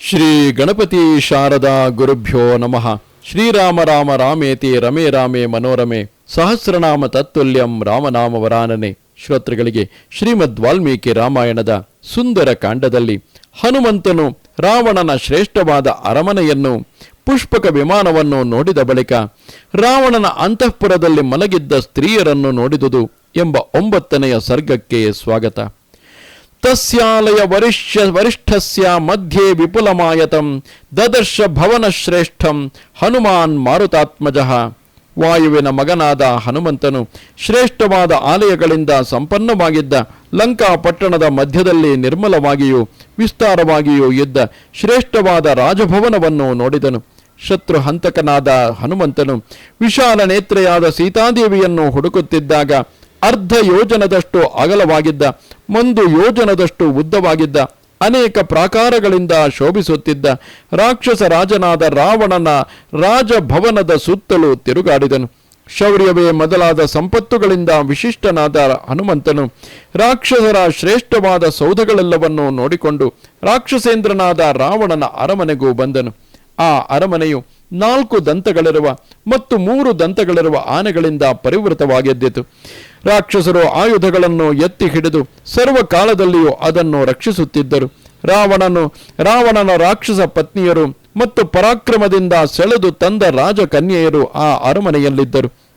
ಶ್ರೀ ಗಣಪತಿ ಶಾರದಾ ಗುರುಭ್ಯೋ ನಮಃ. ಶ್ರೀರಾಮ ರಾಮ ರಾಮೇತಿ ರಮೇ ರಾಮೇ ಮನೋರಮೆ. ಸಹಸ್ರನಾಮ ತತ್ತುಲ್ಯಂ ರಾಮನಾಮ ವರಾನನೆ. ಶ್ರೋತೃಗಳಿಗೆ ಶ್ರೀಮದ್ ವಾಲ್ಮೀಕಿ ರಾಮಾಯಣದ ಸುಂದರ ಕಾಂಡದಲ್ಲಿ ಹನುಮಂತನು ರಾವಣನ ಶ್ರೇಷ್ಠವಾದ ಅರಮನೆಯನ್ನು, ಪುಷ್ಪಕ ವಿಮಾನವನ್ನು ನೋಡಿದ ಬಳಿಕ ರಾವಣನ ಅಂತಃಪುರದಲ್ಲಿ ಮಲಗಿದ್ದ ಸ್ತ್ರೀಯರನ್ನು ನೋಡಿದುದು ಎಂಬ ಒಂಬತ್ತನೆಯ ಸರ್ಗಕ್ಕೆ ಸ್ವಾಗತ. ತಸ್ಯಾಲಯ ವರಿಷ್ಯ ವರಿಷ್ಠಸ್ಯ ಮಧ್ಯೆ ವಿಪುಲಮಾಯತಂ ದದರ್ಶ ಭವನ ಶ್ರೇಷ್ಠಂ ಹನುಮಾನ್ ಮಾರುತಾತ್ಮಜಃ ವಾಯುವಿನ ಮಗನಾದ ಹನುಮಂತನು ಶ್ರೇಷ್ಠವಾದ ಆಲಯಗಳಿಂದ ಸಂಪನ್ನವಾಗಿದ್ದ ಲಂಕಾ ಪಟ್ಟಣದ ಮಧ್ಯದಲ್ಲಿ ನಿರ್ಮಲವಾಗಿಯೂ ವಿಸ್ತಾರವಾಗಿಯೂ ಇದ್ದ ಶ್ರೇಷ್ಠವಾದ ರಾಜಭವನವನ್ನು ನೋಡಿದನು. ಶತ್ರು ಹಂತಕನಾದ ಹನುಮಂತನು ವಿಶಾಲ ನೇತ್ರೆಯಾದ ಸೀತಾದೇವಿಯನ್ನು ಹುಡುಕುತ್ತಿದ್ದಾಗ ಅರ್ಧ ಯೋಜನದಷ್ಟು ಅಗಲವಾಗಿದ್ದ ಒಂದು ಯೋಜನದಷ್ಟು ಉದ್ದವಾಗಿದ್ದ, ಅನೇಕ ಪ್ರಾಕಾರಗಳಿಂದ ಶೋಭಿಸುತ್ತಿದ್ದ ರಾಕ್ಷಸ ರಾಜನಾದ ರಾವಣನ ರಾಜಭವನದ ಸುತ್ತಲೂ ತಿರುಗಾಡಿದನು. ಶೌರ್ಯವೇ ಮೊದಲಾದ ಸಂಪತ್ತುಗಳಿಂದ ವಿಶಿಷ್ಟನಾದ ಹನುಮಂತನು ರಾಕ್ಷಸರ ಶ್ರೇಷ್ಠವಾದ ಸೌಧಗಳೆಲ್ಲವನ್ನೂ ನೋಡಿಕೊಂಡು ರಾಕ್ಷಸೇಂದ್ರನಾದ ರಾವಣನ ಅರಮನೆಗೂ ಬಂದನು. ಆ ಅರಮನೆಯು ನಾಲ್ಕು ದಂತಗಳಿರುವ ಮತ್ತು ಮೂರು ದಂತಗಳಿರುವ ಆನೆಗಳಿಂದ ಪರಿವೃತವಾಗಿದ್ದಿತು. ರಾಕ್ಷಸರು ಆಯುಧಗಳನ್ನು ಎತ್ತಿ ಹಿಡಿದು ಸರ್ವಕಾಲದಲ್ಲಿಯೂ ಅದನ್ನು ರಕ್ಷಿಸುತ್ತಿದ್ದರು. ರಾವಣನು, ರಾವಣನ ರಾಕ್ಷಸ ಪತ್ನಿಯರು ಮತ್ತು ಪರಾಕ್ರಮದಿಂದ ಸೆಳೆದು ತಂದ ರಾಜಕನ್ಯೆಯರು ಆ ಅರಮನೆಯಲ್ಲಿದ್ದರು.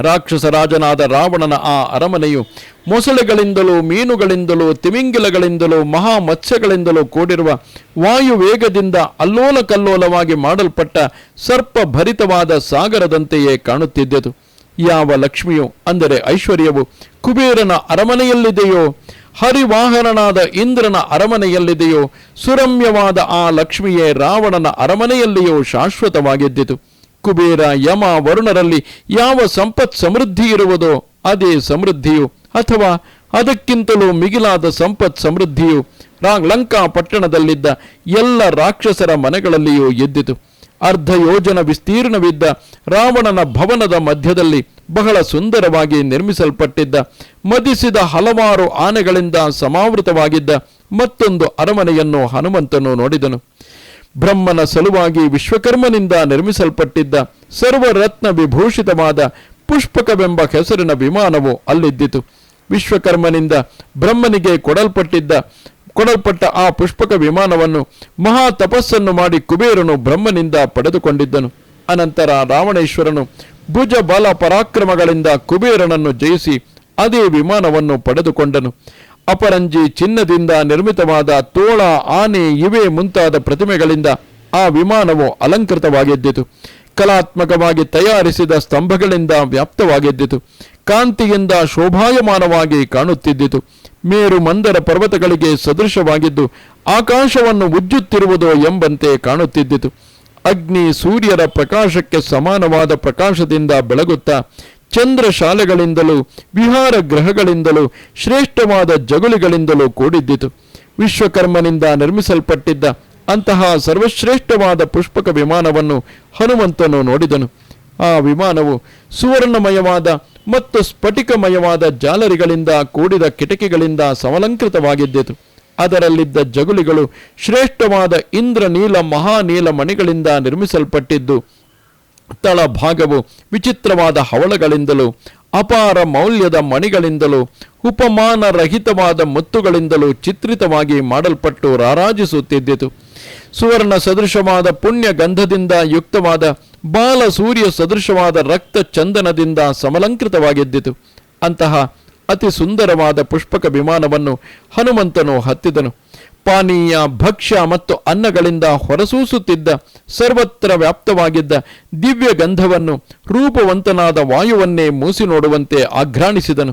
ರಾಕ್ಷಸ ರಾಜನಾದ ರಾವಣನ ಆ ಅರಮನೆಯು ಮೊಸಳೆಗಳಿಂದಲೂ ಮೀನುಗಳಿಂದಲೂ ತಿಮಿಂಗಿಲಗಳಿಂದಲೂ ಮಹಾ ಮತ್ಸ್ಯಗಳಿಂದಲೂ ಕೂಡಿರುವ ವಾಯುವೇಗದಿಂದ ಅಲ್ಲೋಲ ಕಲ್ಲೋಲವಾಗಿ ಮಾಡಲ್ಪಟ್ಟ ಸರ್ಪ ಭರಿತವಾದ ಸಾಗರದಂತೆಯೇ ಕಾಣುತ್ತಿದ್ದೆದು. ಯಾವ ಲಕ್ಷ್ಮಿಯು ಅಂದರೆ ಐಶ್ವರ್ಯವು ಕುಬೇರನ ಅರಮನೆಯಲ್ಲಿದೆಯೋ ಹರಿವಾಹನನಾದ ಇಂದ್ರನ ಅರಮನೆಯಲ್ಲಿದೆಯೋ, ಸುರಮ್ಯವಾದ ಆ ಲಕ್ಷ್ಮಿಯೇ ರಾವಣನ ಅರಮನೆಯಲ್ಲಿಯೂ ಶಾಶ್ವತವಾಗಿದ್ದಿತು. ಕುಬೇರ ಯಮ ವರುಣರಲ್ಲಿ ಯಾವ ಸಂಪತ್ ಸಮೃದ್ಧಿ ಇರುವುದೋ ಅದೇ ಸಮೃದ್ಧಿಯು. ಅಥವಾ ಅದಕ್ಕಿಂತಲೂ ಮಿಗಿಲಾದ ಸಂಪತ್ ಸಮೃದ್ಧಿಯು ಲಂಕಾ ಪಟ್ಟಣದಲ್ಲಿದ್ದ ಎಲ್ಲ ರಾಕ್ಷಸರ ಮನೆಗಳಲ್ಲಿಯೂ ಎದ್ದಿತು. ಅರ್ಧ ಯೋಜನ ವಿಸ್ತೀರ್ಣವಿದ್ದ ರಾವಣನ ಭವನದ ಮಧ್ಯದಲ್ಲಿ ಬಹಳ ಸುಂದರವಾಗಿ ನಿರ್ಮಿಸಲ್ಪಟ್ಟಿದ್ದ, ಮದಿಸಿದ ಹಲವಾರು ಆನೆಗಳಿಂದ ಸಮಾವೃತವಾಗಿದ್ದ ಮತ್ತೊಂದು ಅರಮನೆಯನ್ನು ಹನುಮಂತನು ನೋಡಿದನು. ಬ್ರಹ್ಮನ ಸಲುವಾಗಿ ವಿಶ್ವಕರ್ಮನಿಂದ ನಿರ್ಮಿಸಲ್ಪಟ್ಟಿದ್ದ ಸರ್ವರತ್ನ ವಿಭೂಷಿತವಾದ ಪುಷ್ಪಕವೆಂಬ ಹೆಸರಿನ ವಿಮಾನವು ಅಲ್ಲಿದ್ದಿತು. ವಿಶ್ವಕರ್ಮನಿಂದ ಬ್ರಹ್ಮನಿಗೆ ಕೊಡಲ್ಪಟ್ಟಿದ್ದ, ಕೊಡಲ್ಪಟ್ಟ ಆ ಪುಷ್ಪಕ ವಿಮಾನವನ್ನು ಮಹಾ ತಪಸ್ಸನ್ನು ಮಾಡಿ ಕುಬೇರನು ಬ್ರಹ್ಮನಿಂದ ಪಡೆದುಕೊಂಡಿದ್ದನು. ಅನಂತರ ರಾವಣೇಶ್ವರನು ಭುಜ ಬಲ ಪರಾಕ್ರಮಗಳಿಂದ ಕುಬೇರನನ್ನು ಜಯಿಸಿ ಅದೇ ವಿಮಾನವನ್ನು ಪಡೆದುಕೊಂಡನು. ಅಪರಂಜಿ ಚಿನ್ನದಿಂದ ನಿರ್ಮಿತವಾದ ತೋಳ, ಆನೆ ಇವೆ ಮುಂತಾದ ಪ್ರತಿಮೆಗಳಿಂದ ಆ ವಿಮಾನವು ಅಲಂಕೃತವಾಗಿದ್ದಿತು. ಕಲಾತ್ಮಕವಾಗಿ ತಯಾರಿಸಿದ ಸ್ತಂಭಗಳಿಂದ ವ್ಯಾಪ್ತವಾಗಿದ್ದಿತು. ಕಾಂತಿಯಿಂದ ಶೋಭಾಯಮಾನವಾಗಿ ಕಾಣುತ್ತಿದ್ದಿತು. ಮೇರು ಮಂದರ ಪರ್ವತಗಳಿಗೆ ಸದೃಶವಾಗಿದ್ದು, ಆಕಾಶವನ್ನು ಉಜ್ಜುತ್ತಿರುವುದು ಎಂಬಂತೆ ಕಾಣುತ್ತಿದ್ದಿತು. ಅಗ್ನಿ ಸೂರ್ಯರ ಪ್ರಕಾಶಕ್ಕೆ ಸಮಾನವಾದ ಪ್ರಕಾಶದಿಂದ ಬೆಳಗುತ್ತಾ ಚಂದ್ರ ಶಾಲೆಗಳಿಂದಲೂ ವಿಹಾರ ಗ್ರಹಗಳಿಂದಲೂ, ಶ್ರೇಷ್ಠವಾದ ಜಗುಲಿಗಳಿಂದಲೂ ಕೂಡಿದ್ದಿತು. ವಿಶ್ವಕರ್ಮನಿಂದ ನಿರ್ಮಿಸಲ್ಪಟ್ಟಿದ್ದ ಅಂತಹ ಸರ್ವಶ್ರೇಷ್ಠವಾದ ಪುಷ್ಪಕ ವಿಮಾನವನ್ನು ಹನುಮಂತನು ನೋಡಿದನು. ಆ ವಿಮಾನವು ಸುವರ್ಣಮಯವಾದ ಮತ್ತು ಸ್ಫಟಿಕಮಯವಾದ ಜಾಲರಿಗಳಿಂದ ಕೂಡಿದ ಕಿಟಕಿಗಳಿಂದ ಸಮಲಂಕೃತವಾಗಿದ್ದಿತು. ಅದರಲ್ಲಿದ್ದ ಜಗುಲಿಗಳು ಶ್ರೇಷ್ಠವಾದ ಇಂದ್ರನೀಲ ಮಹಾನೀಲ ಮಣಿಗಳಿಂದ ನಿರ್ಮಿಸಲ್ಪಟ್ಟಿದ್ದು ತಳಭಾಗವು ವಿಚಿತ್ರವಾದ ಹವಳಗಳಿಂದಲೂ, ಅಪಾರ ಮೌಲ್ಯದ ಮಣಿಗಳಿಂದಲೂ ಉಪಮಾನರಹಿತವಾದ ಮುತ್ತುಗಳಿಂದಲೂ ಚಿತ್ರಿತವಾಗಿ ಮಾಡಲ್ಪಟ್ಟು ರಾರಾಜಿಸುತ್ತಿದ್ದಿತು ಸುವರ್ಣ ಸದೃಶವಾದ ಪುಣ್ಯ ಗಂಧದಿಂದ ಯುಕ್ತವಾದ, ಬಾಲ ಸೂರ್ಯ ಸದೃಶವಾದ ರಕ್ತ ಚಂದನದಿಂದ ಸಮಲಂಕೃತವಾಗಿದ್ದಿತು ಅಂತಹ ಅತಿ ಸುಂದರವಾದ ಪುಷ್ಪಕ ವಿಮಾನವನ್ನು ಹನುಮಂತನು ಹತ್ತಿದನು. ಪಾನೀಯ, ಭಕ್ಷ್ಯ ಮತ್ತು ಅನ್ನಗಳಿಂದ ಹೊರಸೂಸುತ್ತಿದ್ದ, ಸರ್ವತ್ರ ವ್ಯಾಪ್ತವಾಗಿದ್ದ ದಿವ್ಯ ಗಂಧವನ್ನು ರೂಪವಂತನಾದ ವಾಯುವನ್ನೇ ಮೂಸಿ ನೋಡುವಂತೆ ಆಘ್ರಾಣಿಸಿದನು.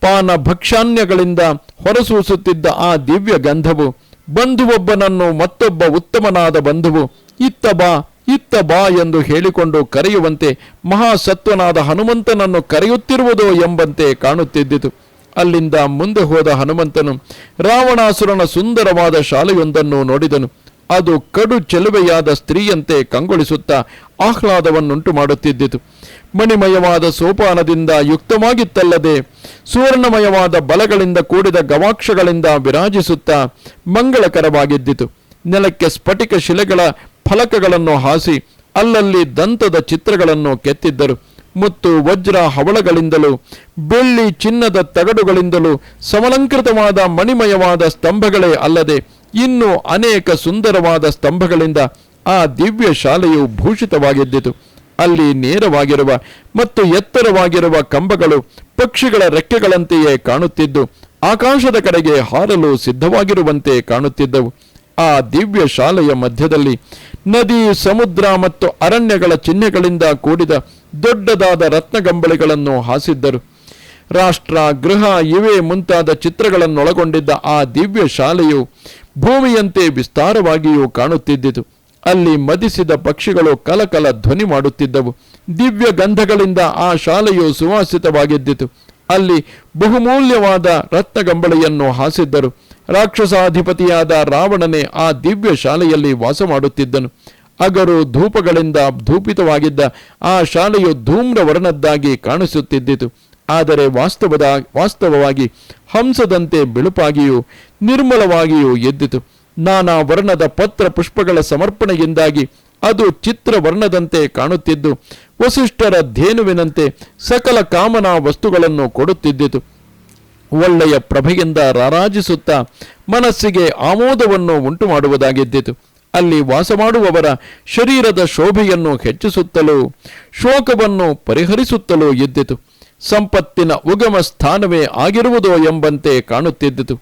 ಪಾನ ಭಕ್ಷಾನ್ಯಗಳಿಂದ ಹೊರಸೂಸುತ್ತಿದ್ದ ಆ ದಿವ್ಯ ಗಂಧವು, ಬಂಧುವೊಬ್ಬನನ್ನು ಮತ್ತೊಬ್ಬ ಉತ್ತಮನಾದ ಬಂಧುವು, ಇತ್ತ ಬಾ ಇತ್ತ ಬಾ ಎಂದು ಹೇಳಿಕೊಂಡು ಕರೆಯುವಂತೆ ಮಹಾಸತ್ವನಾದ ಹನುಮಂತನನ್ನು ಕರೆಯುತ್ತಿರುವುದೋ ಎಂಬಂತೆ ಕಾಣುತ್ತಿದ್ದಿತು. ಅಲ್ಲಿಂದ ಮುಂದೆ ಹೋದ ಹನುಮಂತನು ರಾವಣಾಸುರನ ಸುಂದರವಾದ ಶಾಲೆಯೊಂದನ್ನು ನೋಡಿದನು. ಅದು ಕಡು ಚೆಲುವೆಯಾದ ಸ್ತ್ರೀಯಂತೆ ಕಂಗೊಳಿಸುತ್ತಾ ಆಹ್ಲಾದವನ್ನುಂಟು ಮಾಡುತ್ತಿದ್ದಿತು. ಮಣಿಮಯವಾದ ಸೋಪಾನದಿಂದ ಯುಕ್ತವಾಗಿತ್ತಲ್ಲದೆ ಸುವರ್ಣಮಯವಾದ ಬಲಗಳಿಂದ ಕೂಡಿದ ಗವಾಕ್ಷಗಳಿಂದ ವಿರಾಜಿಸುತ್ತಾ ಮಂಗಳಕರವಾಗಿದ್ದಿತು. ನೆಲಕ್ಕೆ ಸ್ಫಟಿಕ ಶಿಲೆಗಳ ಫಲಕಗಳನ್ನು ಹಾಸಿ ಅಲ್ಲಲ್ಲಿ ದಂತದ ಚಿತ್ರಗಳನ್ನು ಕೆತ್ತಿದ್ದರು. ಮುತ್ತು ವಜ್ರ ಹವಳಗಳಿಂದಲೂ, ಬೆಳ್ಳಿ ಚಿನ್ನದ ತಗಡುಗಳಿಂದಲೂ, ಸಮಲಂಕೃತವಾದ ಮಣಿಮಯವಾದ ಸ್ತಂಭಗಳೇ ಅಲ್ಲದೆ ಇನ್ನೂ ಅನೇಕ ಸುಂದರವಾದ ಸ್ತಂಭಗಳಿಂದ ಆ ದಿವ್ಯ ಶಾಲೆಯು ಭೂಷಿತವಾಗಿದ್ದಿತು. ಅಲ್ಲಿ ನೇರವಾಗಿರುವ ಮತ್ತು ಎತ್ತರವಾಗಿರುವ ಕಂಬಗಳು ಪಕ್ಷಿಗಳ ರೆಕ್ಕೆಗಳಂತೆಯೇ ಕಾಣುತ್ತಿದ್ದು, ಆಕಾಶದ ಕಡೆಗೆ ಹಾರಲು ಸಿದ್ಧವಾಗಿರುವಂತೆ ಕಾಣುತ್ತಿದ್ದವು. ಆ ದಿವ್ಯ ಶಾಲೆಯ ಮಧ್ಯದಲ್ಲಿ ನದಿ, ಸಮುದ್ರ ಮತ್ತು ಅರಣ್ಯಗಳ ಚಿಹ್ನೆಗಳಿಂದ ಕೂಡಿದ ದೊಡ್ಡದಾದ ರತ್ನಗಂಬಳಿಗಳನ್ನು ಹಾಸಿದ್ದರು. ರಾಷ್ಟ್ರ, ಗೃಹ ಇವೇ ಮುಂತಾದ ಚಿತ್ರಗಳನ್ನೊಳಗೊಂಡಿದ್ದ ಆ ದಿವ್ಯ ಶಾಲೆಯು ಭೂಮಿಯಂತೆ ವಿಸ್ತಾರವಾಗಿಯೂ ಕಾಣುತ್ತಿದ್ದಿತು. ಅಲ್ಲಿ ಮದಿಸಿದ ಪಕ್ಷಿಗಳು ಕಲಕಲ ಧ್ವನಿ ಮಾಡುತ್ತಿದ್ದವು. ದಿವ್ಯ ಗಂಧಗಳಿಂದ ಆ ಶಾಲೆಯು ಸುವಾಸಿತವಾಗಿದ್ದಿತು. ಅಲ್ಲಿ ಬಹುಮೂಲ್ಯವಾದ ರತ್ನಗಂಬಳಿಯನ್ನು ಹಾಸಿದ್ದರು. ರಾಕ್ಷಸಾಧಿಪತಿಯಾದ ರಾವಣನೇ ಆ ದಿವ್ಯ ಶಾಲೆಯಲ್ಲಿ ವಾಸ ಮಾಡುತ್ತಿದ್ದನು. ಅಗರು ಧೂಪಗಳಿಂದ ಧೂಪಿತವಾಗಿದ್ದ ಆ ಶಾಲೆಯು ಧೂಮ್ರ ವರ್ಣದ್ದಾಗಿ ಕಾಣಿಸುತ್ತಿದ್ದಿತು. ಆದರೆ ವಾಸ್ತವದ, ವಾಸ್ತವವಾಗಿ ಹಂಸದಂತೆ ಬಿಳುಪಾಗಿಯೂ ನಿರ್ಮಲವಾಗಿಯೂ ಎದ್ದಿತು. ನಾನಾ ವರ್ಣದ ಪತ್ರ ಪುಷ್ಪಗಳ ಸಮರ್ಪಣೆಯಿಂದಾಗಿ ಅದು ಚಿತ್ರ ವರ್ಣದಂತೆ ಕಾಣುತ್ತಿದ್ದು, ವಸಿಷ್ಠರ ಧೇನುವಿನಂತೆ ಸಕಲ ಕಾಮನಾ ವಸ್ತುಗಳನ್ನು ಕೊಡುತ್ತಿದ್ದಿತು. ಒಳ್ಳೆಯ ಪ್ರಭೆಯಿಂದ ರಾರಾಜಿಸುತ್ತಾ ಮನಸ್ಸಿಗೆ ಆಮೋದವನ್ನು ಉಂಟು ಮಾಡುವುದಾಗಿದ್ದಿತು ಅಲ್ಲಿ ವಾಸ ಮಾಡುವವರ ಶರೀರದ ಶೋಭೆಯನ್ನು ಹೆಚ್ಚಿಸುತ್ತಲೂ, ಶೋಕವನ್ನು ಪರಿಹರಿಸುತ್ತಲೂ ಇದ್ದಿತು ಸಂಪತ್ತಿನ ಉಗಮ ಸ್ಥಾನವೇ ಆಗಿರುವುದೋ ಎಂಬಂತೆ ಕಾಣುತ್ತಿದ್ದಿತು.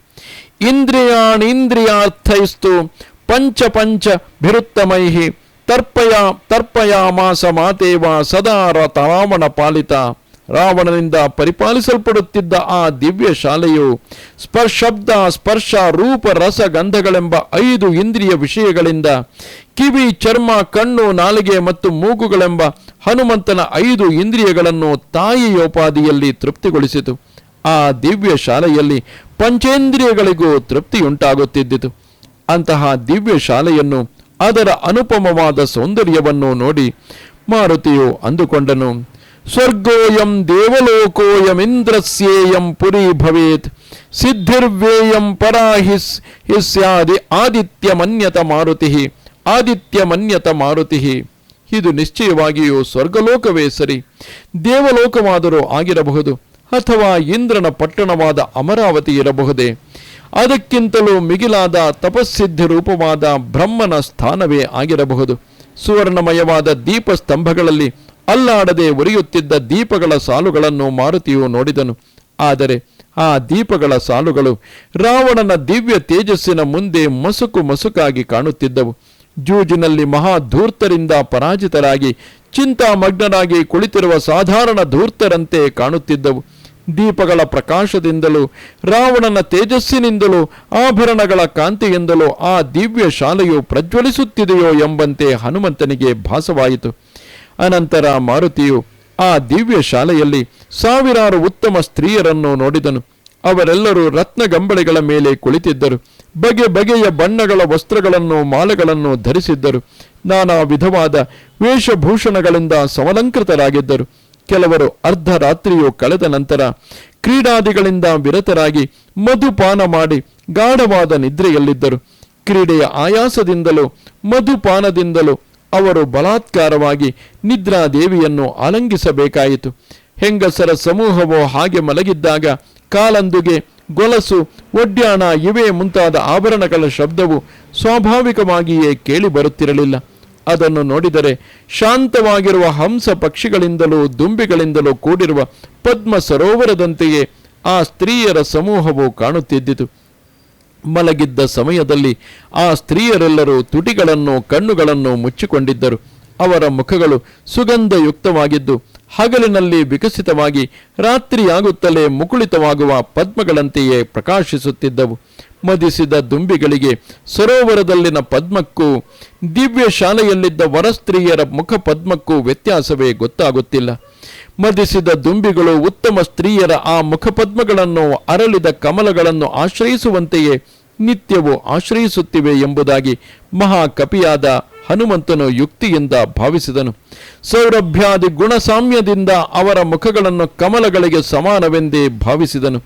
ಇಂದ್ರಿಯಾಣೀಂದ್ರಿಯಾರ್ಥೈಸ್ತು, ಪಂಚ ಪಂಚ ಭಿರುತ್ತಮೈಹಿ, ತರ್ಪಯ ತರ್ಪಯಾಮಾಸ ಮಾತೇವ ಸದಾರ ರಥ ರಾವಣ ಪಾಲಿತ. ರಾವಣನಿಂದ ಪರಿಪಾಲಿಸಲ್ಪಡುತ್ತಿದ್ದ ಆ ದಿವ್ಯ ಶಾಲೆಯು ಸ್ಪರ್ಶಬ್ದ, ಸ್ಪರ್ಶ, ರೂಪ, ರಸ, ಗಂಧಗಳೆಂಬ ಐದು ಇಂದ್ರಿಯ ವಿಷಯಗಳಿಂದ ಕಿವಿ, ಚರ್ಮ, ಕಣ್ಣು, ನಾಲಿಗೆ ಮತ್ತು ಮೂಗುಗಳೆಂಬ ಹನುಮಂತನ ಐದು ಇಂದ್ರಿಯಗಳನ್ನು ತಾಯಿಯೋಪಾದಿಯಲ್ಲಿ ತೃಪ್ತಿಗೊಳಿಸಿತು. ಆ ದಿವ್ಯ ಶಾಲೆಯಲ್ಲಿ ಪಂಚೇಂದ್ರಿಯಗಳಿಗೂ ತೃಪ್ತಿಯುಂಟಾಗುತ್ತಿದ್ದಿತು. ಅಂತಹ ದಿವ್ಯ ಶಾಲೆಯನ್ನು ಅದರ ಅನುಪಮವಾದ ಸೌಂದರ್ಯವನ್ನು ನೋಡಿ ಮಾರುತಿಯು ಅಂದುಕೊಂಡನು. ಸ್ವರ್ಗೋಯಂ ದೇವಲೋಕೋಯಮಿಂದ್ರಸ್ಯೇಯಂ ಪುರಿ ಭವೇತ್ ಸಿದ್ಧಿರ್ವೇಯಂ ಪರಾಹಿಸ್, ಹಿಸ್ಯಾದಿ ಆದಿತ್ಯ ಮನ್ಯತ ಮಾರುತಿ ಆದಿತ್ಯ ಮನ್ಯತ ಮಾರುತಿ. ಇದು ನಿಶ್ಚಯವಾಗಿಯೂ ಸ್ವರ್ಗಲೋಕವೇ ಸರಿ. ದೇವಲೋಕವಾದರೂ ಆಗಿರಬಹುದು, ಅಥವಾ ಇಂದ್ರನ ಪಟ್ಟಣವಾದ ಅಮರಾವತಿ ಇರಬಹುದೇ. ಅದಕ್ಕಿಂತಲೂ ಮಿಗಿಲಾದ ತಪಸ್ಸಿದ್ಧಿ ರೂಪವಾದ ಬ್ರಹ್ಮನ ಸ್ಥಾನವೇ ಆಗಿರಬಹುದು. ಸುವರ್ಣಮಯವಾದ ದೀಪ ಸ್ತಂಭಗಳಲ್ಲಿ ಅಲ್ಲಾಡದೆ ಉರಿಯುತ್ತಿದ್ದ ದೀಪಗಳ ಸಾಲುಗಳನ್ನು ಮಾರುತಿಯು ನೋಡಿದನು. ಆದರೆ ಆ ದೀಪಗಳ ಸಾಲುಗಳು ರಾವಣನ ದಿವ್ಯ ತೇಜಸ್ಸಿನ ಮುಂದೆ ಮಸುಕು ಮಸುಕಾಗಿ ಕಾಣುತ್ತಿದ್ದವು. ಜೂಜಿನಲ್ಲಿ ಮಹಾ ಧೂರ್ತರಿಂದ ಪರಾಜಿತರಾಗಿ, ಚಿಂತಾಮಗ್ನರಾಗಿ ಕುಳಿತಿರುವ ಸಾಧಾರಣ ಧೂರ್ತರಂತೆ ಕಾಣುತ್ತಿದ್ದವು. ದೀಪಗಳ ಪ್ರಕಾಶದಿಂದಲೂ, ರಾವಣನ ತೇಜಸ್ಸಿನಿಂದಲೂ, ಆಭರಣಗಳ ಕಾಂತಿಯಿಂದಲೂ ಆ ದಿವ್ಯ ಶಾಲೆಯು ಪ್ರಜ್ವಲಿಸುತ್ತಿದೆಯೋ ಎಂಬಂತೆ ಹನುಮಂತನಿಗೆ ಭಾಸವಾಯಿತು. ಅನಂತರ ಮಾರುತಿಯು ಆ ದಿವ್ಯ ಶಾಲೆಯಲ್ಲಿ ಸಾವಿರಾರು ಉತ್ತಮ ಸ್ತ್ರೀಯರನ್ನು ನೋಡಿದನು. ಅವರೆಲ್ಲರೂ ರತ್ನಗಂಬಳಿಗಳ ಮೇಲೆ ಕುಳಿತಿದ್ದರು. ಬಗೆ ಬಗೆಯ ಬಣ್ಣಗಳ ವಸ್ತ್ರಗಳನ್ನು, ಮಾಲೆಗಳನ್ನು ಧರಿಸಿದ್ದರು. ನಾನಾ ವಿಧವಾದ ವೇಷಭೂಷಣಗಳಿಂದ ಸಮಲಂಕೃತರಾಗಿದ್ದರು. ಕೆಲವರು ಅರ್ಧ ರಾತ್ರಿಯು ಕಳೆದ ನಂತರ ಕ್ರೀಡಾದಿಗಳಿಂದ ವಿರತರಾಗಿ ಮಧುಪಾನ ಮಾಡಿ ಗಾಢವಾದ ನಿದ್ರೆಯಲ್ಲಿದ್ದರು. ಕ್ರೀಡೆಯ ಆಯಾಸದಿಂದಲೂ, ಮಧುಪಾನದಿಂದಲೂ ಅವರು ಬಲಾತ್ಕಾರವಾಗಿ ನಿದ್ರಾದೇವಿಯನ್ನು ಅಲಂಗಿಸಬೇಕಾಯಿತು ಹೆಂಗಸರ ಸಮೂಹವು ಹಾಗೆ ಮಲಗಿದ್ದಾಗ ಕಾಲಂದುಗೆ ಗೊಲಸು, ಒಡ್ಯಾಣ ಇವೇ ಮುಂತಾದ ಆಭರಣಗಳ ಶಬ್ದವು ಸ್ವಾಭಾವಿಕವಾಗಿಯೇ ಕೇಳಿ ಬರುತ್ತಿರಲಿಲ್ಲ. ಅದನ್ನು ನೋಡಿದರೆ ಶಾಂತವಾಗಿರುವ ಹಂಸ ಪಕ್ಷಿಗಳಿಂದಲೂ ದುಂಬಿಗಳಿಂದಲೂ ಕೂಡಿರುವ ಪದ್ಮ ಸರೋವರದಂತೆಯೇ ಆ ಸ್ತ್ರೀಯರ ಸಮೂಹವು ಕಾಣುತ್ತಿದ್ದಿತು. ಮಲಗಿದ್ದ ಸಮಯದಲ್ಲಿ ಆ ಸ್ತ್ರೀಯರೆಲ್ಲರೂ ತುಟಿಗಳನ್ನು, ಕಣ್ಣುಗಳನ್ನು ಮುಚ್ಚಿಕೊಂಡಿದ್ದರು. ಅವರ ಮುಖಗಳು ಸುಗಂಧಯುಕ್ತವಾಗಿದ್ದು, ಹಗಲಿನಲ್ಲಿ ವಿಕಸಿತವಾಗಿ ರಾತ್ರಿಯಾಗುತ್ತಲೇ ಮುಕುಳಿತವಾಗುವ ಪದ್ಮಗಳಂತೆಯೇ ಪ್ರಕಾಶಿಸುತ್ತಿದ್ದವು. ಮದಿಸಿದ ದುಂಬಿಗಳಿಗೆ ಸರೋವರದಲ್ಲಿನ ಪದ್ಮಕ್ಕೂ ದಿವ್ಯ ಶಾಲೆಯಲ್ಲಿದ್ದ ವರಸ್ತ್ರೀಯರ ಮುಖ ಪದ್ಮಕ್ಕೂ ವ್ಯತ್ಯಾಸವೇ ಗೊತ್ತಾಗುತ್ತಿಲ್ಲ. ಮದಿಸಿದ ದುಂಬಿಗಳು ಉತ್ತಮ ಸ್ತ್ರೀಯರ ಆ ಮುಖಪದ್ಮಗಳನ್ನು ಅರಳಿದ ಕಮಲಗಳನ್ನು ಆಶ್ರಯಿಸುವಂತೆಯೇ ನಿತ್ಯವೂ ಆಶ್ರಯಿಸುತ್ತಿವೆ ಎಂಬುದಾಗಿ ಮಹಾಕಪಿಯಾದ ಹನುಮಂತನು ಯುಕ್ತಿಯಿಂದ ಭಾವಿಸಿದನು. ಸೌರಭ್ಯಾದಿ ಗುಣಸಾಮ್ಯದಿಂದ ಅವರ ಮುಖಗಳನ್ನು ಕಮಲಗಳಿಗೆ ಸಮಾನವೆಂದೇ ಭಾವಿಸಿದನು.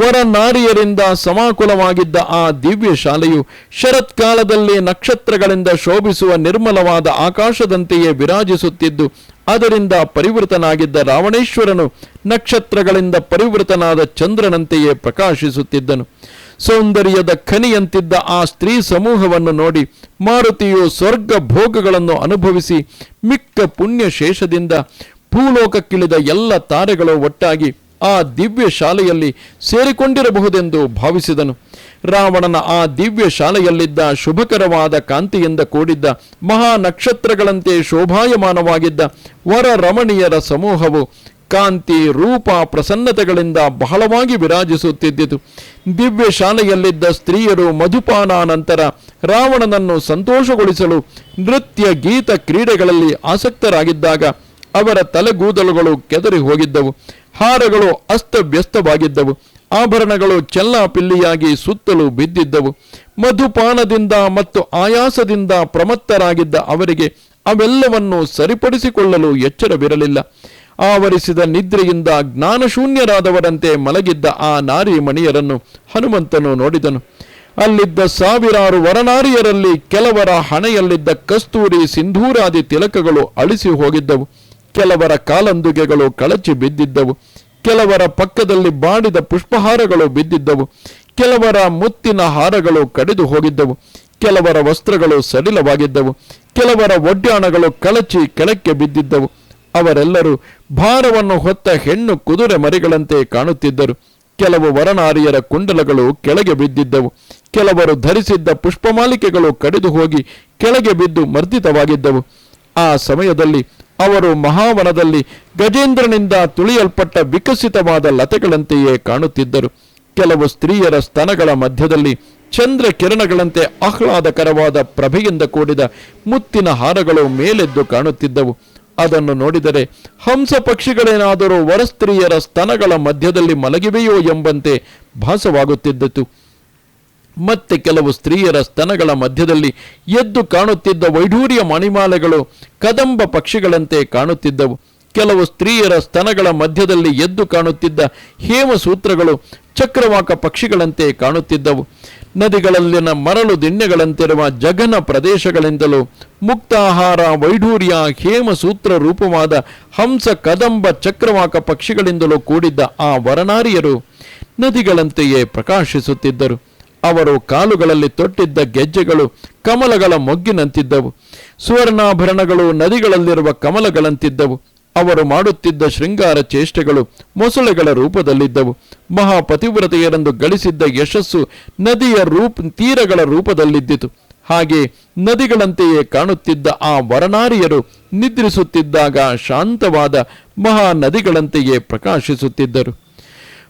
ವರ ನಾರಿಯರಿಂದ ಸಮಾಕುಲವಾಗಿದ್ದ ಆ ದಿವ್ಯ ಶಾಲೆಯು ಶರತ್ಕಾಲದಲ್ಲಿ ನಕ್ಷತ್ರಗಳಿಂದ ಶೋಭಿಸುವ ನಿರ್ಮಲವಾದ ಆಕಾಶದಂತೆಯೇ ವಿರಾಜಿಸುತ್ತಿದ್ದು, ಅದರಿಂದ ಪರಿವೃತನಾಗಿದ್ದ ರಾವಣೇಶ್ವರನು ನಕ್ಷತ್ರಗಳಿಂದ ಪರಿವೃತನಾದ ಚಂದ್ರನಂತೆಯೇ ಪ್ರಕಾಶಿಸುತ್ತಿದ್ದನು. ಸೌಂದರ್ಯದ ಖನಿಯಂತಿದ್ದ ಆ ಸ್ತ್ರೀ ಸಮೂಹವನ್ನು ನೋಡಿ ಮಾರುತಿಯು ಸ್ವರ್ಗ ಭೋಗಗಳನ್ನು ಅನುಭವಿಸಿ ಮಿಕ್ಕ ಪುಣ್ಯ ಶೇಷದಿಂದ ಭೂಲೋಕಕ್ಕಿಳಿದ ಎಲ್ಲ ತಾರೆಗಳು ಒಟ್ಟಾಗಿ ಆ ದಿವ್ಯ ಶಾಲೆಯಲ್ಲಿ ಸೇರಿಕೊಂಡಿರಬಹುದೆಂದು ಭಾವಿಸಿದನು. ರಾವಣನ ಆ ದಿವ್ಯ ಶಾಲೆಯಲ್ಲಿದ್ದ ಶುಭಕರವಾದ ಕಾಂತಿಯಿಂದ ಕೂಡಿದ್ದ ಮಹಾ ನಕ್ಷತ್ರಗಳಂತೆ ಶೋಭಾಯಮಾನವಾಗಿದ್ದ ವರ ರಮಣೀಯರ ಸಮೂಹವು ಕಾಂತಿ ರೂಪ ಪ್ರಸನ್ನತೆಗಳಿಂದ ಬಹಳವಾಗಿ ವಿರಾಜಿಸುತ್ತಿದ್ದಿತು. ದಿವ್ಯ ಶಾಲೆಯಲ್ಲಿದ್ದ ಸ್ತ್ರೀಯರು ಮಧುಪಾನ ನಂತರ ರಾವಣನನ್ನು ಸಂತೋಷಗೊಳಿಸಲು ನೃತ್ಯ, ಗೀತ ಕ್ರೀಡೆಗಳಲ್ಲಿ ಆಸಕ್ತರಾಗಿದ್ದಾಗ ಅವರ ತಲೆಗೂದಲುಗಳು ಕೆದರಿ ಹೋಗಿದ್ದವು. ಹಾರಗಳು ಅಸ್ತವ್ಯಸ್ತವಾಗಿದ್ದವು. ಆಭರಣಗಳು ಚೆಲ್ಲಾಪಿಲ್ಲಿಯಾಗಿ ಸುತ್ತಲೂ ಬಿದ್ದಿದ್ದವು. ಮಧುಪಾನದಿಂದ ಮತ್ತು ಆಯಾಸದಿಂದ ಪ್ರಮತ್ತರಾಗಿದ್ದ ಅವರಿಗೆ ಅವೆಲ್ಲವನ್ನು ಸರಿಪಡಿಸಿಕೊಳ್ಳಲು ಎಚ್ಚರವಿರಲಿಲ್ಲ. ಆವರಿಸಿದ ನಿದ್ರೆಯಿಂದ ಜ್ಞಾನಶೂನ್ಯರಾದವರಂತೆ ಮಲಗಿದ್ದ ಆ ನಾರಿ ಮಣಿಯರನ್ನು ಹನುಮಂತನು ನೋಡಿದನು. ಅಲ್ಲಿದ್ದ ಸಾವಿರಾರು ವರನಾರಿಯರಲ್ಲಿ ಕೆಲವರ ಹಣೆಯಲ್ಲಿದ್ದ ಕಸ್ತೂರಿ ಸಿಂಧೂರಾದಿ ತಿಲಕಗಳು ಅಳಿಸಿ ಹೋಗಿದ್ದವು. ಕೆಲವರ ಕಾಲಂದುಗೆಗಳು ಕಳಚಿ ಬಿದ್ದಿದ್ದವು. ಕೆಲವರ ಪಕ್ಕದಲ್ಲಿ ಬಾಡಿದ ಪುಷ್ಪಹಾರಗಳು ಬಿದ್ದಿದ್ದವು. ಕೆಲವರ ಮುತ್ತಿನ ಹಾರಗಳು ಕಡಿದು ಹೋಗಿದ್ದವು. ಕೆಲವರ ವಸ್ತ್ರಗಳು ಸಡಿಲವಾಗಿದ್ದವು. ಕೆಲವರ ಒಡ್ಯಾಣಗಳು ಕಳಚಿ ಕೆಳಕ್ಕೆ ಬಿದ್ದಿದ್ದವು. ಅವರೆಲ್ಲರೂ ಭಾರವನ್ನು ಹೊತ್ತ ಹೆಣ್ಣು ಕುದುರೆ ಮರಿಗಳಂತೆ ಕಾಣುತ್ತಿದ್ದರು. ಕೆಲವು ವರನಾರಿಯರ ಕುಂಡಲಗಳು ಕೆಳಗೆ ಬಿದ್ದಿದ್ದವು. ಕೆಲವರು ಧರಿಸಿದ್ದ ಪುಷ್ಪಮಾಲಿಕೆಗಳು ಕಡಿದು ಹೋಗಿ ಕೆಳಗೆ ಬಿದ್ದು ಮರ್ದಿತವಾಗಿದ್ದವು. ಆ ಸಮಯದಲ್ಲಿ ಅವರು ಮಹಾವನದಲ್ಲಿ ಗಜೇಂದ್ರನಿಂದ ತುಳಿಯಲ್ಪಟ್ಟ ವಿಕಸಿತವಾದ ಲತೆಗಳಂತೆಯೇ ಕಾಣುತ್ತಿದ್ದರು. ಕೆಲವು ಸ್ತ್ರೀಯರ ಸ್ತನಗಳ ಮಧ್ಯದಲ್ಲಿ ಚಂದ್ರ ಕಿರಣಗಳಂತೆ ಆಹ್ಲಾದಕರವಾದ ಪ್ರಭೆಯಿಂದ ಕೂಡಿದ ಮುತ್ತಿನ ಹಾರಗಳು ಮೇಲೆದ್ದು ಕಾಣುತ್ತಿದ್ದವು. ಅದನ್ನು ನೋಡಿದರೆ, ಹಂಸ ಪಕ್ಷಿಗಳೇನಾದರೂ ವರಸ್ತ್ರೀಯರ ಸ್ತನಗಳ ಮಧ್ಯದಲ್ಲಿ ಮಲಗಿವೆಯೋ ಎಂಬಂತೆ ಭಾಸವಾಗುತ್ತಿದ್ದಿತು. ಮತ್ತೆ ಕೆಲವು ಸ್ತ್ರೀಯರ ಸ್ತನಗಳ ಮಧ್ಯದಲ್ಲಿ ಎದ್ದು ಕಾಣುತ್ತಿದ್ದ ವೈಢೂರ್ಯ ಮಣಿಮಾಲೆಗಳು ಕದಂಬ ಪಕ್ಷಿಗಳಂತೆ ಕಾಣುತ್ತಿದ್ದವು. ಕೆಲವು ಸ್ತ್ರೀಯರ ಸ್ತನಗಳ ಮಧ್ಯದಲ್ಲಿ ಎದ್ದು ಕಾಣುತ್ತಿದ್ದ ಹೇಮಸೂತ್ರಗಳು ಚಕ್ರವಾಕ ಪಕ್ಷಿಗಳಂತೆ ಕಾಣುತ್ತಿದ್ದವು. ನದಿಗಳಲ್ಲಿನ ಮರಳು ದಿಣ್ಣೆಗಳಂತಿರುವ ಜಗನ ಪ್ರದೇಶಗಳಿಂದಲೂ ಮುಕ್ತಾಹಾರ ವೈಢೂರ್ಯ ಹೇಮಸೂತ್ರ ರೂಪವಾದ ಹಂಸ ಕದಂಬ ಚಕ್ರವಾಕ ಪಕ್ಷಿಗಳಿಂದಲೂ ಕೂಡಿದ್ದ ಆ ವರನಾರಿಯರು ನದಿಗಳಂತೆಯೇ ಪ್ರಕಾಶಿಸುತ್ತಿದ್ದರು. ಅವರು ಕಾಲುಗಳಲ್ಲಿ ತೊಟ್ಟಿದ್ದ ಗೆಜ್ಜೆಗಳು ಕಮಲಗಳ ಮೊಗ್ಗಿನಂತಿದ್ದವು. ಸುವರ್ಣಾಭರಣಗಳು ನದಿಗಳಲ್ಲಿರುವ ಕಮಲಗಳಂತಿದ್ದವು. ಅವರು ಮಾಡುತ್ತಿದ್ದ ಶೃಂಗಾರ ಚೇಷ್ಟೆಗಳು ಮೊಸಳೆಗಳ ರೂಪದಲ್ಲಿದ್ದವು. ಮಹಾಪತಿವ್ರತೆಯರೆಂದು ಗಳಿಸಿದ್ದ ಯಶಸ್ಸು ನದಿಯ ರೂಪ, ತೀರಗಳ ರೂಪದಲ್ಲಿದ್ದಿತು. ಹಾಗೆ ನದಿಗಳಂತೆಯೇ ಕಾಣುತ್ತಿದ್ದ ಆ ವರನಾರಿಯರು ನಿದ್ರಿಸುತ್ತಿದ್ದಾಗ ಶಾಂತವಾದ ಮಹಾ ನದಿಗಳಂತೆಯೇ ಪ್ರಕಾಶಿಸುತ್ತಿದ್ದರು.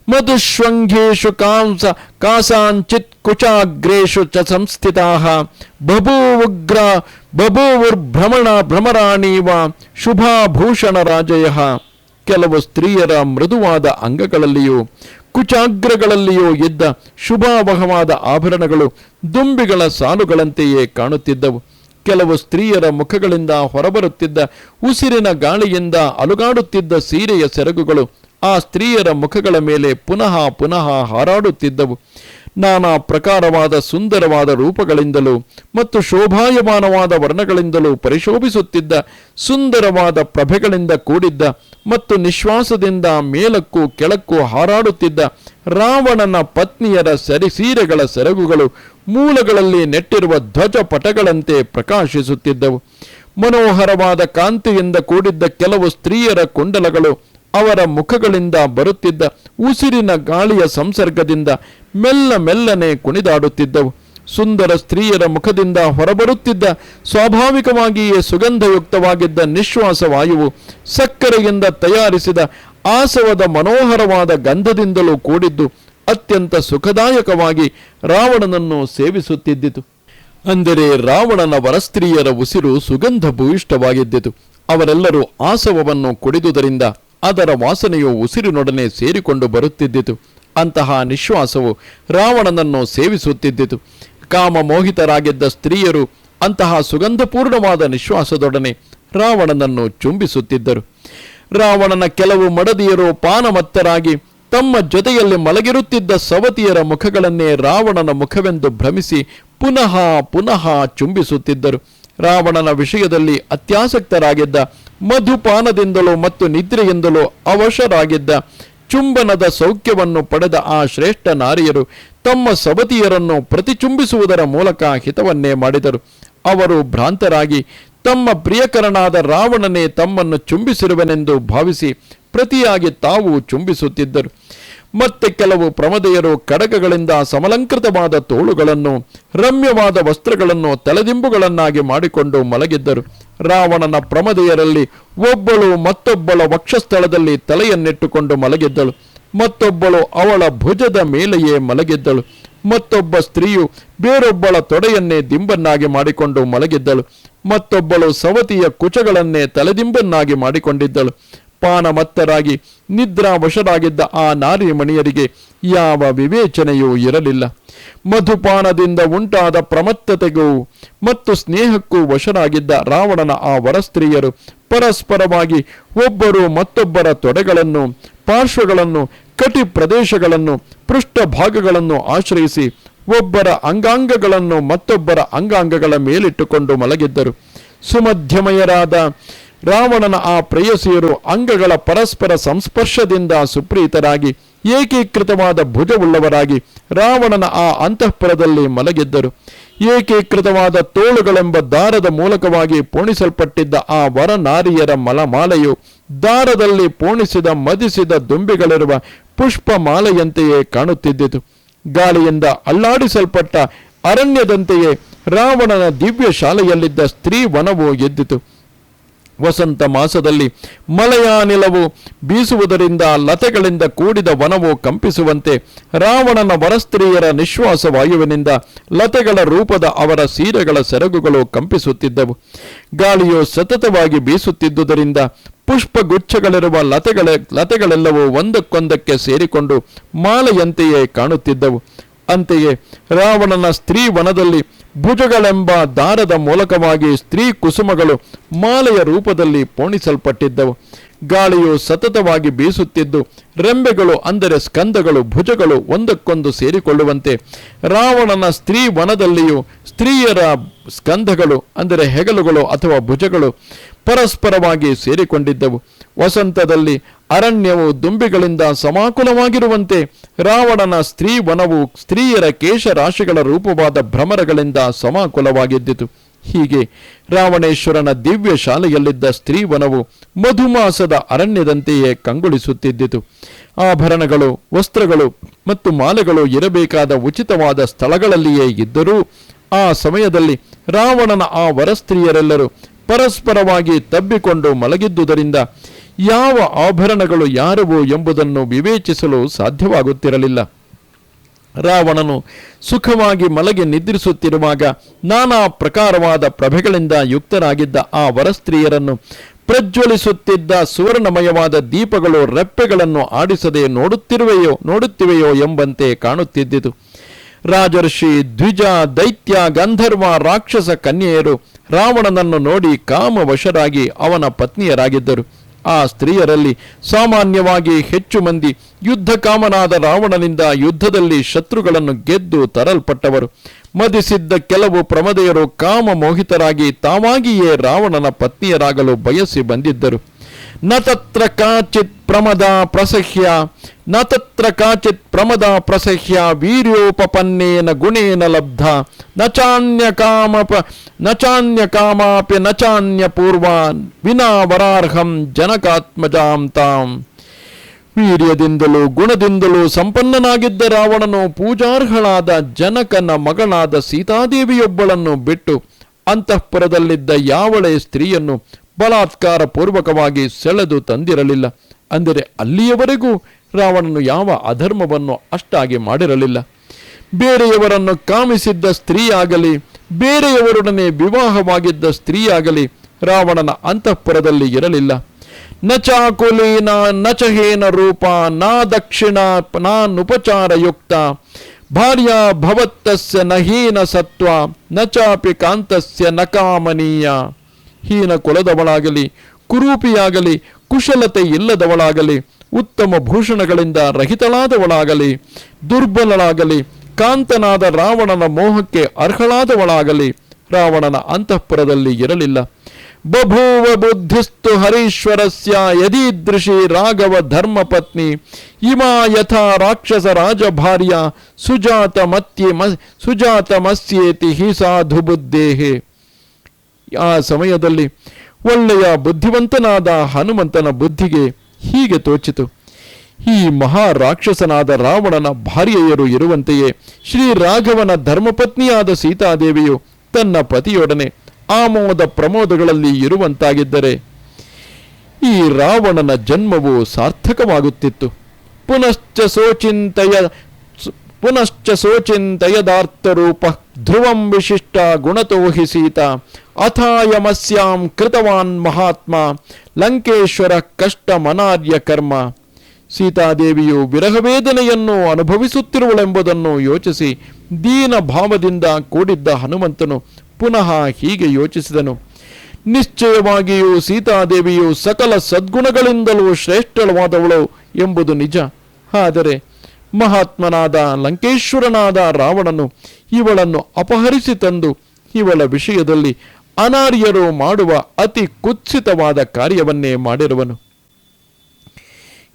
ಮಧುಶ್ವಂಗೇಶು ಕಾಂಸ ಕಾಸಾಂಚಿತ್ ಕುಚಾಗ್ರೇಶು ಚ ಸಂಸ್ಥಿತಾ ಬಭೂವುಗ್ರ ಬಭೂವುರ್ಭ್ರಮಣ ಭ್ರಮರಾಣೀವ ಶುಭಾಭೂಷಣ ರಾಜಯ. ಕೆಲವು ಸ್ತ್ರೀಯರ ಮೃದುವಾದ ಅಂಗಗಳಲ್ಲಿಯೂ ಕುಚಾಗ್ರಗಳಲ್ಲಿಯೂ ಇದ್ದ ಶುಭಾವಹವಾದ ಆಭರಣಗಳು ದುಂಬಿಗಳ ಸಾಲುಗಳಂತೆಯೇ ಕಾಣುತ್ತಿದ್ದವು. ಕೆಲವು ಸ್ತ್ರೀಯರ ಮುಖಗಳಿಂದ ಹೊರಬರುತ್ತಿದ್ದ ಉಸಿರಿನ ಗಾಳಿಯಿಂದ ಅಲುಗಾಡುತ್ತಿದ್ದ ಸೀರೆಯ ಸೆರಗುಗಳು ಆ ಸ್ತ್ರೀಯರ ಮುಖಗಳ ಮೇಲೆ ಪುನಃ ಪುನಃ ಹಾರಾಡುತ್ತಿದ್ದವು. ನಾನಾ ಪ್ರಕಾರವಾದ ಸುಂದರವಾದ ರೂಪಗಳಿಂದಲೂ ಮತ್ತು ಶೋಭಾಯಮಾನವಾದ ವರ್ಣಗಳಿಂದಲೂ ಪರಿಶೋಭಿಸುತ್ತಿದ್ದ ಸುಂದರವಾದ ಪ್ರಭೆಗಳಿಂದ ಕೂಡಿದ್ದ ಮತ್ತು ನಿಶ್ವಾಸದಿಂದ ಮೇಲಕ್ಕೂ ಕೆಳಕ್ಕೂ ಹಾರಾಡುತ್ತಿದ್ದ ರಾವಣನ ಪತ್ನಿಯರ ಸರಿ ಸೀರೆಗಳ ಸೆರಗುಗಳು ಮೂಲಗಳಲ್ಲಿ ನೆಟ್ಟಿರುವ ಧ್ವಜ ಪಟಗಳಂತೆ ಪ್ರಕಾಶಿಸುತ್ತಿದ್ದವು. ಮನೋಹರವಾದ ಕಾಂತಿಯಿಂದ ಕೂಡಿದ್ದ ಕೆಲವು ಸ್ತ್ರೀಯರ ಕುಂಡಲಗಳು ಅವರ ಮುಖಗಳಿಂದ ಬರುತ್ತಿದ್ದ ಉಸಿರಿನ ಗಾಳಿಯ ಸಂಸರ್ಗದಿಂದ ಮೆಲ್ಲ ಮೆಲ್ಲನೆ ಕುಣಿದಾಡುತ್ತಿದ್ದವು. ಸುಂದರ ಸ್ತ್ರೀಯರ ಮುಖದಿಂದ ಹೊರಬರುತ್ತಿದ್ದ ಸ್ವಾಭಾವಿಕವಾಗಿಯೇ ಸುಗಂಧಯುಕ್ತವಾಗಿದ್ದ ನಿಶ್ವಾಸ ವಾಯುವು ಸಕ್ಕರೆಯಿಂದ ತಯಾರಿಸಿದ ಆಸವದ ಮನೋಹರವಾದ ಗಂಧದಿಂದಲೂ ಕೂಡಿದ್ದು ಅತ್ಯಂತ ಸುಖದಾಯಕವಾಗಿ ರಾವಣನನ್ನು ಸೇವಿಸುತ್ತಿದ್ದಿತು. ಅಂದರೆ ರಾವಣನ ವರಸ್ತ್ರೀಯರ ಉಸಿರು ಸುಗಂಧ ಭೂಯಿಷ್ಠವಾಗಿದ್ದಿತು ಅವರೆಲ್ಲರೂ ಆಸವವನ್ನು ಕುಡಿದುದರಿಂದ ಅದರ ವಾಸನೆಯು ಉಸಿರಿನೊಡನೆ ಸೇರಿಕೊಂಡು ಬರುತ್ತಿದ್ದಿತು. ಅಂತಹ ನಿಶ್ವಾಸವು ರಾವಣನನ್ನು ಸೇವಿಸುತ್ತಿದ್ದಿತು. ಕಾಮ ಮೋಹಿತರಾಗಿದ್ದ ಸ್ತ್ರೀಯರು ಅಂತಹ ಸುಗಂಧಪೂರ್ಣವಾದ ನಿಶ್ವಾಸದೊಡನೆ ರಾವಣನನ್ನು ಚುಂಬಿಸುತ್ತಿದ್ದರು. ರಾವಣನ ಕೆಲವು ಮಡದಿಯರು ಪಾನಮತ್ತರಾಗಿ ತಮ್ಮ ಜೊತೆಯಲ್ಲಿ ಮಲಗಿರುತ್ತಿದ್ದ ಸವತಿಯರ ಮುಖಗಳನ್ನೇ ರಾವಣನ ಮುಖವೆಂದು ಭ್ರಮಿಸಿ ಪುನಃ ಪುನಃ ಚುಂಬಿಸುತ್ತಿದ್ದರು. ರಾವಣನ ವಿಷಯದಲ್ಲಿ ಅತ್ಯಾಸಕ್ತರಾಗಿದ್ದ, ಮಧುಪಾನದಿಂದಲೋ ಮತ್ತು ನಿದ್ರೆಯಿಂದಲೋ ಅವಶರಾಗಿದ್ದ ಚುಂಬನದ ಸೌಖ್ಯವನ್ನು ಪಡೆದ ಆ ಶ್ರೇಷ್ಠ ನಾರಿಯರು ತಮ್ಮ ಸವತಿಯರನ್ನು ಪ್ರತಿಚುಂಬಿಸುವುದರ ಮೂಲಕ ಹಿತವನ್ನೇ ಮಾಡಿದರು. ಅವರು ಭ್ರಾಂತರಾಗಿ ತಮ್ಮ ಪ್ರಿಯಕರನಾದ ರಾವಣನೇ ತಮ್ಮನ್ನು ಚುಂಬಿಸಿರುವನೆಂದು ಭಾವಿಸಿ ಪ್ರತಿಯಾಗಿ ತಾವು ಚುಂಬಿಸುತ್ತಿದ್ದರು. ಮತ್ತೆ ಕೆಲವು ಪ್ರಮದೆಯರು ಕಡಗಗಳಿಂದ ಸಮಲಂಕೃತವಾದ ತೋಳುಗಳನ್ನು, ರಮ್ಯವಾದ ವಸ್ತ್ರಗಳನ್ನು ತಲೆದಿಂಬುಗಳನ್ನಾಗಿ ಮಾಡಿಕೊಂಡು ಮಲಗಿದ್ದರು. ರಾವಣನ ಪ್ರಮದೆಯರಲ್ಲಿ ಒಬ್ಬಳು ಮತ್ತೊಬ್ಬಳ ವಕ್ಷಸ್ಥಳದಲ್ಲಿ ತಲೆಯನ್ನಿಟ್ಟುಕೊಂಡು ಮಲಗಿದ್ದಳು. ಮತ್ತೊಬ್ಬಳು ಅವಳ ಭುಜದ ಮೇಲೆಯೇ ಮಲಗಿದ್ದಳು. ಮತ್ತೊಬ್ಬ ಸ್ತ್ರೀಯು ಬೇರೊಬ್ಬಳ ತೊಡೆಯನ್ನೇ ದಿಂಬನ್ನಾಗಿ ಮಾಡಿಕೊಂಡು ಮಲಗಿದ್ದಳು. ಮತ್ತೊಬ್ಬಳು ಸವತಿಯ ಕುಚಗಳನ್ನೇ ತಲೆದಿಂಬನ್ನಾಗಿ ಮಾಡಿಕೊಂಡಿದ್ದಳು. ಪಾನಮತ್ತರಾಗಿ ನಿದ್ರಾವಶರಾಗಿದ್ದ ಆ ನಾರಿ ಮಣಿಯರಿಗೆ ಯಾವ ವಿವೇಚನೆಯೂ ಇರಲಿಲ್ಲ. ಮಧುಪಾನದಿಂದ ಉಂಟಾದ ಪ್ರಮತ್ತತೆಗೂ ಮತ್ತು ಸ್ನೇಹಕ್ಕೂ ವಶರಾಗಿದ್ದ ರಾವಣನ ಆ ವರಸ್ತ್ರೀಯರು ಪರಸ್ಪರವಾಗಿ ಒಬ್ಬರು ಮತ್ತೊಬ್ಬರ ತೊಡೆಗಳನ್ನು, ಪಾರ್ಶ್ವಗಳನ್ನು, ಕಟಿ ಪ್ರದೇಶಗಳನ್ನು, ಪೃಷ್ಠಭಾಗಗಳನ್ನು ಆಶ್ರಯಿಸಿ ಒಬ್ಬರ ಅಂಗಾಂಗಗಳನ್ನು ಮತ್ತೊಬ್ಬರ ಅಂಗಾಂಗಗಳ ಮೇಲಿಟ್ಟುಕೊಂಡು ಮಲಗಿದ್ದರು. ಸುಮಧ್ಯಮಯರಾದ ರಾವಣನ ಆ ಪ್ರೇಯಸಿಯರು ಅಂಗಗಳ ಪರಸ್ಪರ ಸಂಸ್ಪರ್ಶದಿಂದ ಸುಪ್ರೀತರಾಗಿ, ಏಕೀಕೃತವಾದ ಭುಜವುಳ್ಳವರಾಗಿ ರಾವಣನ ಆ ಅಂತಃಪುರದಲ್ಲಿ ಮಲಗಿದ್ದರು. ಏಕೀಕೃತವಾದ ತೋಳುಗಳೆಂಬ ದಾರದ ಮೂಲಕವಾಗಿ ಪೋಣಿಸಲ್ಪಟ್ಟಿದ್ದ ಆ ವರನಾರಿಯರ ಮಲಮಾಲೆಯು ದಾರದಲ್ಲಿ ಪೋಣಿಸಿದ ಮದಿಸಿದ ದುಂಬಿಗಳಿರುವ ಪುಷ್ಪ ಮಾಲೆಯಂತೆಯೇ ಕಾಣುತ್ತಿದ್ದಿತು. ಗಾಳಿಯಿಂದ ಅಲ್ಲಾಡಿಸಲ್ಪಟ್ಟ ಅರಣ್ಯದಂತೆಯೇ ರಾವಣನ ದಿವ್ಯ ಶಾಲೆಯಲ್ಲಿದ್ದ ಸ್ತ್ರೀ ವನವು ಎದ್ದಿತು. ವಸಂತ ಮಾಸದಲ್ಲಿ ಮಲಯಾನಿಲವು ಬೀಸುವುದರಿಂದ ಲತೆಗಳಿಂದ ಕೂಡಿದ ವನವು ಕಂಪಿಸುವಂತೆ ರಾವಣನ ವರಸ್ತ್ರೀಯರ ನಿಶ್ವಾಸ ವಾಯುವಿನಿಂದ ಲತೆಗಳ ರೂಪದ ಅವರ ಸೀರೆಗಳ ಸೆರಗುಗಳು ಕಂಪಿಸುತ್ತಿದ್ದವು. ಗಾಳಿಯು ಸತತವಾಗಿ ಬೀಸುತ್ತಿದ್ದುದರಿಂದ ಪುಷ್ಪಗುಚ್ಛಗಳಿರುವ ಲತೆಗಳ, ಲತೆಗಳೆಲ್ಲವೂ ಒಂದಕ್ಕೊಂದಕ್ಕೆ ಸೇರಿಕೊಂಡು ಮಾಲೆಯಂತೆಯೇ ಕಾಣುತ್ತಿದ್ದವು. ಅಂತೆಯೇ ರಾವಣನ ಸ್ತ್ರೀ ವನದಲ್ಲಿ ಭುಜಗಳೆಂಬ ದಾರದ ಮೂಲಕವಾಗಿ ಸ್ತ್ರೀ ಕುಸುಮಗಳು ಮಾಲೆಯ ರೂಪದಲ್ಲಿ ಪೋಣಿಸಲ್ಪಟ್ಟಿದ್ದವು. ಗಾಳಿಯು ಸತತವಾಗಿ ಬೀಸುತ್ತಿದ್ದು, ರೆಂಬೆಗಳು ಅಂದರೆ ಸ್ಕಂದಗಳು, ಭುಜಗಳು ಒಂದಕ್ಕೊಂದು ಸೇರಿಕೊಳ್ಳುವಂತೆ. ರಾವಣನ ಸ್ತ್ರೀ ವನದಲ್ಲಿಯೂ ಸ್ತ್ರೀಯರ ಸ್ಕಂದಗಳು ಅಂದರೆ ಹೆಗಲುಗಳು ಅಥವಾ ಭುಜಗಳು ಪರಸ್ಪರವಾಗಿ ಸೇರಿಕೊಂಡಿದ್ದವು. ವಸಂತದಲ್ಲಿ ಅರಣ್ಯವು ದುಂಬಿಗಳಿಂದ ಸಮಾಕುಲವಾಗಿರುವಂತೆ ರಾವಣನ ಸ್ತ್ರೀ ವನವು ಸ್ತ್ರೀಯರ ಕೇಶರಾಶಿಗಳ ರೂಪವಾದ ಭ್ರಮರಗಳಿಂದ ಸಮಾಕುಲವಾಗಿದ್ದಿತು. ಹೀಗೆ ರಾವಣೇಶ್ವರನ ದಿವ್ಯ ಶಾಲೆಯಲ್ಲಿದ್ದ ಸ್ತ್ರೀವನವು ಮಧುಮಾಸದ ಅರಣ್ಯದಂತೆಯೇ ಕಂಗೊಳಿಸುತ್ತಿದ್ದಿತು. ಆಭರಣಗಳು, ವಸ್ತ್ರಗಳು ಮತ್ತು ಮಾಲೆಗಳು ಇರಬೇಕಾದ ಉಚಿತವಾದ ಸ್ಥಳಗಳಲ್ಲಿಯೇ ಇದ್ದರೂ ಆ ಸಮಯದಲ್ಲಿ ರಾವಣನ ಆ ವರಸ್ತ್ರೀಯರೆಲ್ಲರೂ ಪರಸ್ಪರವಾಗಿ ತಬ್ಬಿಕೊಂಡು ಮಲಗಿದ್ದುದರಿಂದ ಯಾವ ಆಭರಣಗಳು ಯಾರವು ಎಂಬುದನ್ನು ವಿವೇಚಿಸಲು ಸಾಧ್ಯವಾಗುತ್ತಿರಲಿಲ್ಲ. ರಾವಣನು ಸುಖವಾಗಿ ಮಲಗಿ ನಿದ್ರಿಸುತ್ತಿರುವಾಗ ನಾನಾ ಪ್ರಕಾರವಾದ ಪ್ರಭೆಗಳಿಂದ ಯುಕ್ತರಾಗಿದ್ದ ಆ ವರಸ್ತ್ರೀಯರನ್ನು ಪ್ರಜ್ವಲಿಸುತ್ತಿದ್ದ ಸುವರ್ಣಮಯವಾದ ದೀಪಗಳು ರೆಪ್ಪೆಗಳನ್ನು ಆಡಿಸದೆ ನೋಡುತ್ತಿರುವೆಯೋ, ನೋಡುತ್ತಿವೆಯೋ ಎಂಬಂತೆ ಕಾಣುತ್ತಿದ್ದಿತು. ರಾಜರ್ಷಿ ದ್ವಿಜ, ದೈತ್ಯ, ಗಂಧರ್ವ, ರಾಕ್ಷಸ ಕನ್ಯೆಯರು ರಾವಣನನ್ನು ನೋಡಿ ಕಾಮವಶರಾಗಿ ಅವನ ಪತ್ನಿಯರಾಗಿದ್ದರು. ಆ ಸ್ತ್ರೀಯರಲ್ಲಿ ಸಾಮಾನ್ಯವಾಗಿ ಹೆಚ್ಚು ಮಂದಿ ಯುದ್ಧ ಕಾಮನಾದ ರಾವಣನಿಂದ ಯುದ್ಧದಲ್ಲಿ ಶತ್ರುಗಳನ್ನು ಗೆದ್ದು ತರಲ್ಪಟ್ಟವರು. ಮದಿಸಿದ್ದ ಕೆಲವು ಪ್ರಮದೆಯರು ಕಾಮ ಮೋಹಿತರಾಗಿ ತಾವಾಗಿಯೇ ರಾವಣನ ಪತ್ನಿಯರಾಗಲು ಬಯಸಿ ಬಂದಿದ್ದರು. ನ ತತ್ರ ಕಾಚಿತ್ ಪ್ರಮದ ಪ್ರಸಹ್ಯ, ನ ತತ್ರ ಕಾಚಿತ್ ಪ್ರಮದ ಪ್ರಸಹ್ಯ, ವೀರ್ಯೋಪಪನ್ನೇನ ಗುಣೇನ ಲಬ್ಧ, ನ ಚಾನ್ಯ ಕಾಮಪ ನ ಚಾನ್ಯ ಕಾಮಾಪ್ಯ ನ ಚಾನ್ಯ ಪೂರ್ವಾನ್, ವಿನಾ ವರಾರ್ಹಂ ಜನಕಾತ್ಮಜಾಂ ತಾಂ. ವೀರ್ಯದಿಂದಲೂ ಗುಣದಿಂದಲೂ ಸಂಪನ್ನನಾಗಿದ್ದ ರಾವಣನು ಪೂಜಾರ್ಹಳಾದ ಜನಕನ ಮಗಳಾದ ಸೀತಾದೇವಿಯೊಬ್ಬಳನ್ನು ಬಿಟ್ಟು ಅಂತಃಪುರದಲ್ಲಿದ್ದ ಯಾವಳೆ ಸ್ತ್ರೀಯನ್ನು ಬಲಾತ್ಕಾರ ಪೂರ್ವಕವಾಗಿ ಸೆಳೆದು ತಂದಿರಲಿಲ್ಲ. ಅಂದರೆ ಅಲ್ಲಿಯವರೆಗೂ ರಾವಣನು ಯಾವ ಅಧರ್ಮವನ್ನು ಅಷ್ಟಾಗಿ ಮಾಡಿರಲಿಲ್ಲ. ಬೇರೆಯವರನ್ನು ಕಾಮಿಸಿದ್ದ ಸ್ತ್ರೀಯಾಗಲಿ, ಬೇರೆಯವರೊಡನೆ ವಿವಾಹವಾಗಿದ್ದ ಸ್ತ್ರೀಯಾಗಲಿ ರಾವಣನ ಅಂತಃಪುರದಲ್ಲಿ ಇರಲಿಲ್ಲ. ನ ನಚಹೇನ ರೂಪ, ನಾ ದಕ್ಷಿಣ ನಾನುಪಚಾರಯುಕ್ತ ಭಾರ್ಯ ಭವತ್ತಸ್ಯ ನಹೀನ ಹೀನ ಸತ್ವ, ನ ಚಾಪಿ ಕಾಂತಸ್ಯ ನಕಾಮನೀಯ ಕಾಮನೀಯ. ಹೀನ ಕುಲದವಳಾಗಲಿ, ಕುರೂಪಿಯಾಗಲಿ, ಕುಶಲತೆ ಇಲ್ಲದವಳಾಗಲಿ, ಉತ್ತಮ ಭೂಷಣಗಳಿಂದ ರಹಿತಳಾದವಳಾಗಲಿ, ದುರ್ಬಲಳಾಗಲಿ, ಕಾಂತನಾದ ರಾವಣನ ಮೋಹಕ್ಕೆ ಅರ್ಹಳಾದವಳಾಗಲಿ, ರಾವಣನ ಅಂತಃಪುರದಲ್ಲಿ ಇರಲಿಲ್ಲ. ಬಭೂವ ಬುದ್ಧಿಸ್ತು ಹರೀಶ್ವರಸ್ಯ ಯದೀದೃಶಿ ರಾಘವ ಧರ್ಮಪತ್ನಿ ಇಮಾ ಯಥಾ ರಾಕ್ಷಸ ರಾಜಭಾರ್ಯ ಸುಜಾತ ಮತ್ಯೆ ಸುಜಾತ ಮಸ್ಯೇತಿ ಹಿ ಸಾಧು ಬುದ್ಧೇಹೆ. ಆ ಸಮಯದಲ್ಲಿ ಒಳ್ಳೆಯ ಬುದ್ಧಿವಂತನಾದ ಹನುಮಂತನ ಬುದ್ಧಿಗೆ ಹೀಗೆ ತೋಚಿತು. ಈ ಮಹಾ ರಾಕ್ಷಸನಾದ ರಾವಣನ ಭಾರ್ಯೆಯರು ಇರುವಂತೆಯೇ ಶ್ರೀ ರಾಘವನ ಧರ್ಮಪತ್ನಿಯಾದ ಸೀತಾದೇವಿಯು ತನ್ನ ಪತಿಯೊಡನೆ ಆಮೋದ ಪ್ರಮೋದಗಳಲ್ಲಿ ಇರುವಂತಾಗಿದ್ದರೆ ಈ ರಾವಣನ ಜನ್ಮವು ಸಾರ್ಥಕವಾಗುತ್ತಿತ್ತು. ಪುನಶ್ಚ ಸೋಚಿಂತಯ ಪುನಶ್ಚ ಸೋಚಿಂತಯದಾರ್ಥರೂಪ ಧ್ರುವಂ ವಿಶಿಷ್ಟ ಗುಣತೋ ಹಿ ಸೀತ ಅಥಾಯಮಸ್ಯಾಂ ಕೃತವಾನ್ ಮಹಾತ್ಮ, ಲಂಕೇಶ್ವರ ಕಷ್ಟ ಮನಾರ್ಯ ಕರ್ಮ. ಸೀತಾದೇವಿಯು ವಿರಹವೇದನೆಯನ್ನು ಅನುಭವಿಸುತ್ತಿರುವಳೆಂಬುದನ್ನು ಯೋಚಿಸಿ ದೀನ ಭಾವದಿಂದ ಕೂಡಿದ್ದ ಹನುಮಂತನು ಪುನಃ ಹೀಗೆ ಯೋಚಿಸಿದನು. ನಿಶ್ಚಯವಾಗಿಯೂ ಸೀತಾದೇವಿಯು ಸಕಲ ಸದ್ಗುಣಗಳಿಂದಲೂ ಶ್ರೇಷ್ಠವಾದವಳು ಎಂಬುದು ನಿಜ. ಆದರೆ ಮಹಾತ್ಮನಾದ ಲಂಕೇಶ್ವರನಾದ ರಾವಣನು ಇವಳನ್ನು ಅಪಹರಿಸಿ ತಂದು ಇವಳ ವಿಷಯದಲ್ಲಿ ಅನಾರ್ಯರು ಮಾಡುವ ಅತಿ ಕುತ್ಸಿತವಾದ ಕಾರ್ಯವನ್ನೇ ಮಾಡಿರುವನು.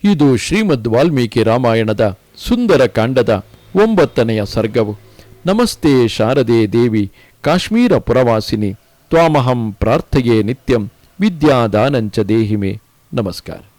ಇದು ಶ್ರೀಮದ್ ವಾಲ್ಮೀಕಿ ರಾಮಾಯಣದ ಸುಂದರ ಕಾಂಡದ ಒಂಬತ್ತನೆಯ ಸರ್ಗವು. ನಮಸ್ತೆ ಶಾರದೆ ದೇವಿ, ಕಾಶ್ಮೀರ ಪುರವಾಸಿನಿ, ತ್ವಾಮಹಂ ಪ್ರಾರ್ಥೆಯೇ ನಿತ್ಯಂ, ವಿದ್ಯಾದಾನಂಚ ದೇಹಿಮೆ. ನಮಸ್ಕಾರ.